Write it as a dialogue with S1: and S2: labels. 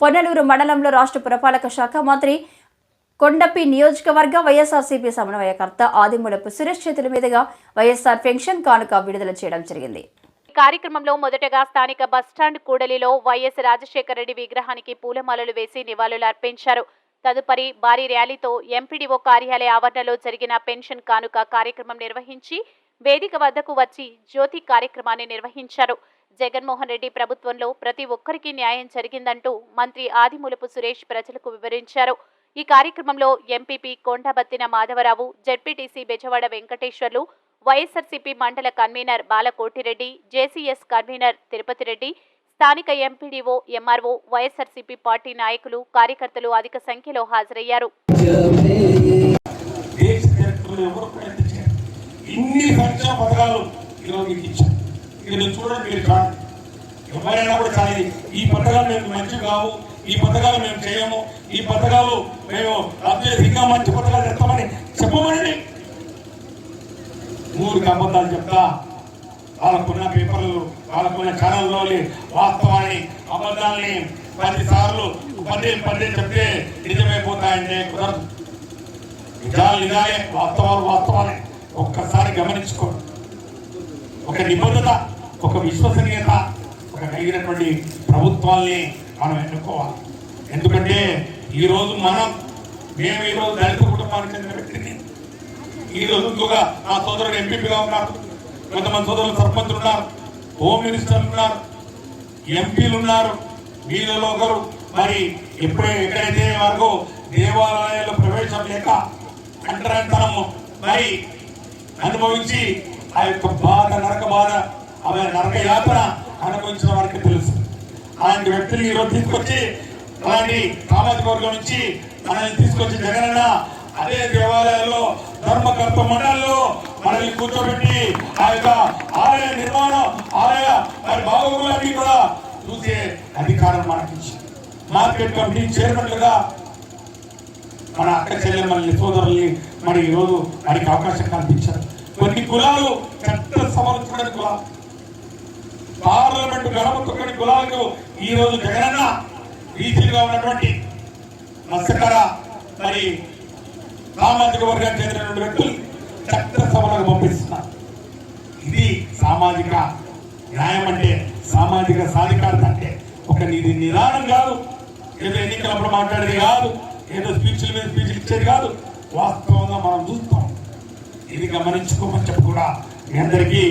S1: పొన్నలూరు మండలంలో రాష్ట్ర పురపాలక శాఖ మంత్రి కొండపి నియోజకవర్గ వైఎస్ఆర్సీపీ సమన్వయకర్త ఆదిమూలపు సురేష్ చేతుల మీదుగా వైఎస్ఆర్ పెన్షన్ కానుక విడుదల చేయడం జరిగింది.
S2: ఈ కార్యక్రమంలో మొదటగా స్థానిక బస్టాండ్ కూడలిలో వైఎస్ రాజశేఖర రెడ్డి విగ్రహానికి పూలమాలలు వేసి నివాళులు అర్పించారు. తదుపరి భారీ ర్యాలీతో ఎంపీడీఓ కార్యాలయ ఆవరణలో జరిగిన పెన్షన్ కానుక కార్యక్రమం నిర్వహించి వేదిక వద్దకు వచ్చి జ్యోతి కార్యక్రమాన్ని నిర్వహించారు. జగన్మోహన్ రెడ్డి ప్రభుత్వంలో ప్రతి ఒక్కరికి న్యాయం జరిగిందంటూ మంత్రి ఆదిమూలపు సురేష్ ప్రజలకు వివరించారు. ఈ కార్యక్రమంలో MPP Kondabathina Madhavarao ZPTC Bezawada Venkateswarlu YSRCP మండల convener Balakotireddy JCS convener Tirupati Reddy స్థానిక ఎంపీడీఓ ఎంఆర్ఓ వైఎస్ఆర్సీపీ పార్టీ నాయకులు కార్యకర్తలు అధిక సంఖ్యలో హాజరయ్యారు.
S3: ఇన్ని సంక్షేమ పథకాలు ఈరోజు మీకు ఇచ్చాను ఇక నేను చూడండి మీరు చూడండి. ఎవరైనా కూడా కానీ ఈ పథకాలు మేము మంచివి కావు ఈ పథకాలు మేము చేయము ఈ పథకాలు మేము అభ్యర్థి ఇంకా మంచి పథకాలు తెస్తామని చెప్పమని ఊరికి అబద్ధాలు చెప్తా. వాళ్ళకున్న పేపర్లు వాళ్ళకున్న ఛానల్లో వాస్తవాన్ని అబద్ధాలని పది సార్లు పదే పదే చెప్తే నిజమైపోతాయంటే కుదరదు. నిజాలు నిజాలే వాస్తవాలు వాస్తవాలే. ఒక్కసారి గమనించుకోండి ఒక నిబద్ధత ఒక విశ్వసనీయత ఒక కలిగినటువంటి ప్రభుత్వాల్ని మనం ఎన్నుకోవాలి. ఎందుకంటే ఈరోజు మనం మేము ఈ రోజు దళిత కుటుంబానికి చెందిన వ్యక్తిని. ఈ రోజు ఇంకొక నా సోదరుడు ఎంపీపీగా ఉన్నారు కొంతమంది సోదరులు సర్పంచులు ఉన్నారు హోమ్ మినిస్టర్లు ఉన్నారు ఎంపీలు ఉన్నారు వీళ్ళలో ఒకరు. మరి ఎప్పుడే ఎక్కడైతే వరకు దేవాలయాల్లో ప్రవేశం లేక అంటరంతనము మరి అనుభవించి ఆ యొక్క బాధ నరక బాధ ఆమె నరక యాత్ర అనుభవించిన వారికి తెలుసు. అలాంటి వ్యక్తులు ఈరోజు తీసుకొచ్చి అలాంటి సామాజిక వర్గం నుంచి మనల్ని తీసుకొచ్చి జగనన్న అదే దేవాలయాల్లో ధర్మకర్త మండలిలో మనల్ని కూర్చోబెట్టి ఆ యొక్క ఆలయ నిర్మాణం ఆలయ మరి బాగోగులన్నీ కూడా చూసే అధికారం మనకి మార్కెట్ కమిటీ చైర్మన్లుగా మన అక్క చెల్లెమ్మల్ని సోదరుల్ని మరి ఈరోజు వారికి అవకాశం కల్పించారు. కొన్ని కులాలు చట్ట సమర్థుడని కులాలు. పార్లమెంట్ గడప కులాలకు ఈ రోజు జగనన్న రీతిగా ఉన్నటువంటి మత్స్యకర మరి సామాజిక వర్గానికి చెందినటువంటి వ్యక్తులు చట్ట సభలకు పంపిస్తున్నారు. ఇది సామాజిక న్యాయం అంటే సామాజిక సాధికారత అంటే ఒక ఇది నిదానం కాదు. ఏదో ఎన్నికలప్పుడు మాట్లాడేది కాదు. ఏదో స్పీచ్లు మీద స్పీచ్లు ఇచ్చేది కాదు. వాస్తవంగా మనం చూస్తాం. ఇది గమనించుకోమని చెప్పి కూడా మీ అందరికీ.